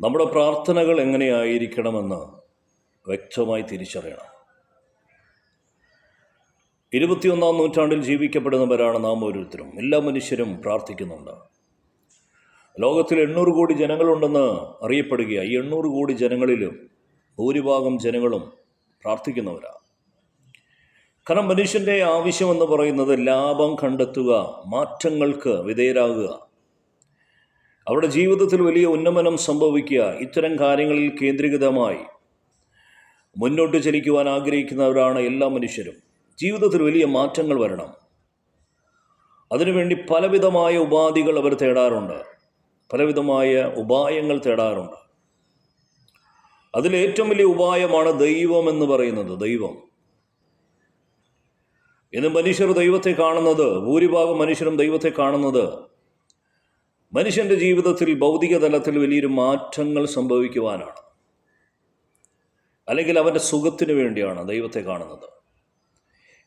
നമ്മുടെ പ്രാർത്ഥനകൾ എങ്ങനെയായിരിക്കണമെന്ന് വ്യക്തമായി തിരിച്ചറിയണം. ഇരുപത്തിയൊന്നാം നൂറ്റാണ്ടിൽ ജീവിക്കപ്പെടുന്നവരാണ് നാം ഓരോരുത്തരും. എല്ലാ മനുഷ്യരും പ്രാർത്ഥിക്കുന്നുണ്ട്. ലോകത്തിൽ എണ്ണൂറ് കോടി ജനങ്ങളുണ്ടെന്ന് അറിയപ്പെടുക ഈ എണ്ണൂറ് കോടി ജനങ്ങളിലും ഭൂരിഭാഗം ജനങ്ങളും പ്രാർത്ഥിക്കുന്നവരാണ് കാരണം മനുഷ്യന്റെ ആവശ്യമെന്ന് പറയുന്നത് ലാഭം കണ്ടെത്തുക മാറ്റങ്ങൾക്ക് വിധേയരാകുക. അവരുടെ ജീവിതത്തിൽ വലിയ ഉന്നമനം സംഭവിക്കുക ഇത്തരം കാര്യങ്ങളിൽ കേന്ദ്രീകൃതമായി മുന്നോട്ട് ചലിക്കുവാൻ ആഗ്രഹിക്കുന്നവരാണ് എല്ലാ മനുഷ്യരും. ജീവിതത്തിൽ വലിയ മാറ്റങ്ങൾ വരണം. അതിനുവേണ്ടി പലവിധമായ ഉപാധികൾ അവർ തേടാറുണ്ട്. പലവിധമായ ഉപായങ്ങൾ തേടാറുണ്ട്. അതിലേറ്റവും വലിയ ഉപായമാണ് ദൈവം എന്ന് പറയുന്നത്. ദൈവം. ഇന്ന് മനുഷ്യർ ദൈവത്തെ കാണുന്നത് ഭൂരിഭാഗം മനുഷ്യരും ദൈവത്തെ കാണുന്നത് മനുഷ്യന്റെ ജീവിതത്തിൽ ഭൗതിക തലത്തിൽ വലിയൊരു മാറ്റങ്ങൾ സംഭവിക്കുവാനാണ്. അല്ലെങ്കിൽ അവന്റെ സുഖത്തിന് വേണ്ടിയാണ് ദൈവത്തെ കാണുന്നത്.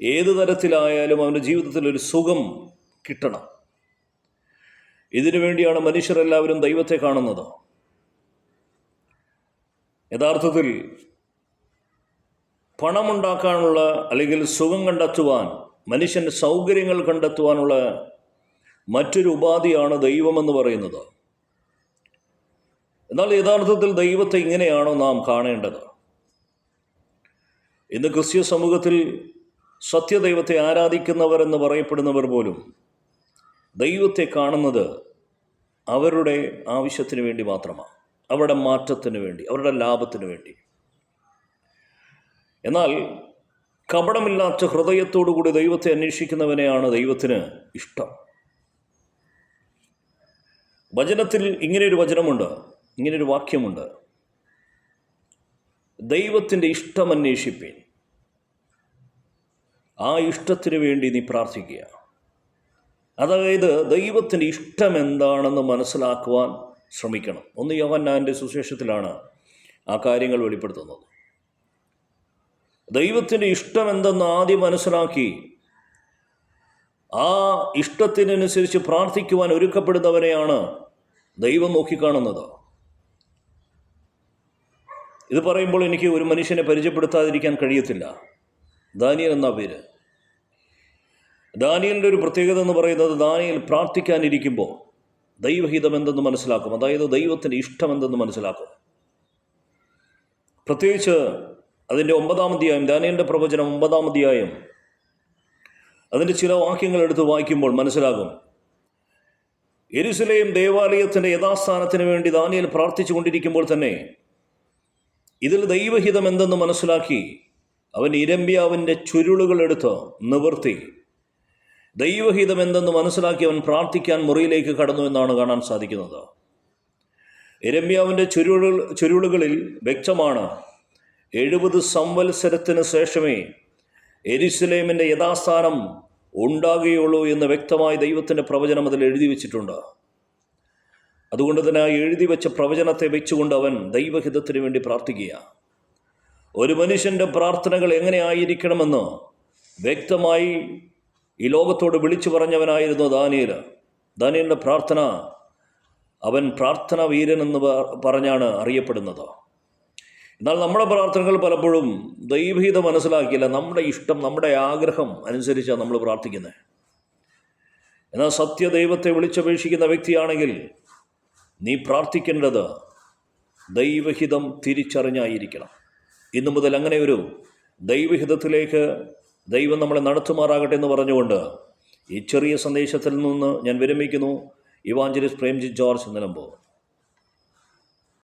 ഏത് തരത്തിലായാലും അവന്റെ ജീവിതത്തിൽ ഒരു സുഖം കിട്ടണം. ഇതിനു വേണ്ടിയാണ് മനുഷ്യരെല്ലാവരും ദൈവത്തെ കാണുന്നത്. യഥാർത്ഥത്തിൽ പണമുണ്ടാക്കാനുള്ള അല്ലെങ്കിൽ സുഖം കണ്ടെത്തുവാൻ മനുഷ്യന്റെ സൗകര്യങ്ങൾ കണ്ടെത്തുവാനുള്ള മറ്റൊരു ഉപാധിയാണ് ദൈവമെന്ന് പറയുന്നത്. എന്നാൽ യഥാർത്ഥത്തിൽ ദൈവത്തെ ഇങ്ങനെയാണോ നാം കാണേണ്ടത്? ഇന്ന് ക്രിസ്ത്യ സമൂഹത്തിൽ സത്യദൈവത്തെ ആരാധിക്കുന്നവർ എന്ന് പറയപ്പെടുന്നവർ പോലും ദൈവത്തെ കാണുന്നത് അവരുടെ ആവശ്യത്തിന് വേണ്ടി മാത്രമാണ്. അവരുടെ മാറ്റത്തിന് വേണ്ടി അവരുടെ ലാഭത്തിന് വേണ്ടി. എന്നാൽ കപടമില്ലാത്ത ഹൃദയത്തോടു കൂടി ദൈവത്തെ അന്വേഷിക്കുന്നവനെയാണ് ദൈവത്തിന് ഇഷ്ടം. വചനത്തിൽ ഇങ്ങനെയൊരു വചനമുണ്ട് ഇങ്ങനെയൊരു വാക്യമുണ്ട്. ദൈവത്തിന്റെ ഇഷ്ടം അന്വേഷിപ്പീൻ. ആ ഇഷ്ടത്തിന് വേണ്ടി നീ പ്രാർത്ഥിക്കുക. അതായത് ദൈവത്തിന്റെ ഇഷ്ടം എന്താണെന്ന് മനസ്സിലാക്കുവാൻ ശ്രമിക്കണം. ഒന്ന് യോഹന്നാന്റെ സുശേഷത്തിലാണ് ആ കാര്യങ്ങൾ വെളിപ്പെടുത്തുന്നത്. ദൈവത്തിന്റെ ഇഷ്ടം എന്തെന്ന് ആദ്യം മനസ്സിലാക്കി. ആ ഇഷ്ടത്തിനനുസരിച്ച് പ്രാർത്ഥിക്കുവാൻ ഒരുക്കപ്പെടുന്നവരെയാണ് ദൈവം നോക്കിക്കാണുന്നത്? ഇത് പറയുമ്പോൾ എനിക്ക് ഒരു മനുഷ്യനെ പരിചയപ്പെടുത്താതിരിക്കാൻ കഴിയത്തില്ല. ദാനിയൽ എന്ന പേര്? ദാനിയലിന്റെ ഒരു പ്രത്യേകത എന്ന് പറയുന്നത് ദാനിയൽ പ്രാർത്ഥിക്കാനിരിക്കുമ്പോൾ ദൈവഹിതം എന്തെന്ന് മനസ്സിലാക്കും. അതായത് ദൈവത്തിന്റെ ഇഷ്ടം എന്തെന്ന് മനസ്സിലാക്കും. പ്രത്യേകിച്ച് അതിന്റെ ഒമ്പതാം അധ്യായം ദാനിയലിന്റെ പ്രവചനം ഒമ്പതാം അധ്യായം അതിന്റെ ചില വാക്യങ്ങൾ എടുത്ത് വായിക്കുമ്പോൾ മനസ്സിലാകും. എരുസലേം ദേവാലയത്തിന്റെ യഥാസ്ഥാനത്തിന് വേണ്ടി ദാനിയൽ പ്രാർത്ഥിച്ചു കൊണ്ടിരിക്കുമ്പോൾ തന്നെ ഇതിൽ ദൈവഹിതം എന്തെന്ന് മനസ്സിലാക്കി അവൻ ഇരമ്പ്യാവിന്റെ ചുരുളുകളെടുത്ത് നിവർത്തി. ദൈവഹിതം എന്തെന്ന് മനസ്സിലാക്കി അവൻ പ്രാർത്ഥിക്കാൻ മുറിയിലേക്ക് കടന്നു എന്നാണ് കാണാൻ സാധിക്കുന്നത്. ഇരമ്യാവിന്റെ ചുരുളുകൾ ചുരുളുകളിൽ വ്യക്തമാണ് എഴുപത് സംവത്സരത്തിന് ശേഷമേ എരിശിലേമിന്റെ യഥാസ്ഥാനം ഉണ്ടാകുകയുള്ളൂ എന്ന് വ്യക്തമായി ദൈവത്തിന്റെ പ്രവചനം അതിൽ എഴുതി വെച്ചിട്ടുണ്ട്. അതുകൊണ്ട് തന്നെ ആ എഴുതി വെച്ച പ്രവചനത്തെ വെച്ചുകൊണ്ട് അവൻ ദൈവഹിതത്തിന് വേണ്ടി പ്രാർത്ഥിക്കുക ഒരു മനുഷ്യന്റെ പ്രാർത്ഥനകൾ എങ്ങനെയായിരിക്കണമെന്ന് വ്യക്തമായി ഈ ലോകത്തോട് വിളിച്ചു പറഞ്ഞവനായിരുന്നു ദാനിയൽ. ദാനിയലിന്റെ പ്രാർത്ഥന അവൻ പ്രാർത്ഥന വീരൻ എന്ന് പറഞ്ഞാണ് അറിയപ്പെടുന്നത്. എന്നാൽ നമ്മുടെ പ്രാർത്ഥനകൾ പലപ്പോഴും ദൈവഹിത മനസ്സിലാക്കിയില്ല. നമ്മുടെ ഇഷ്ടം നമ്മുടെ ആഗ്രഹം അനുസരിച്ചാണ് നമ്മൾ പ്രാർത്ഥിക്കുന്നത്. എന്നാൽ സത്യദൈവത്തെ വിളിച്ചപേക്ഷിക്കുന്ന വ്യക്തിയാണെങ്കിൽ നീ പ്രാർത്ഥിക്കേണ്ടത് ദൈവഹിതം തിരിച്ചറിഞ്ഞായിരിക്കണം. ഇന്നു മുതൽ അങ്ങനെ ഒരു ദൈവഹിതത്തിലേക്ക് ദൈവം നമ്മളെ നടത്തുമാറാകട്ടെ എന്ന് പറഞ്ഞുകൊണ്ട് ഈ ചെറിയ സന്ദേശത്തിൽ നിന്ന് ഞാൻ വിരമിക്കുന്നു. Evangelist Premji George Nilambur.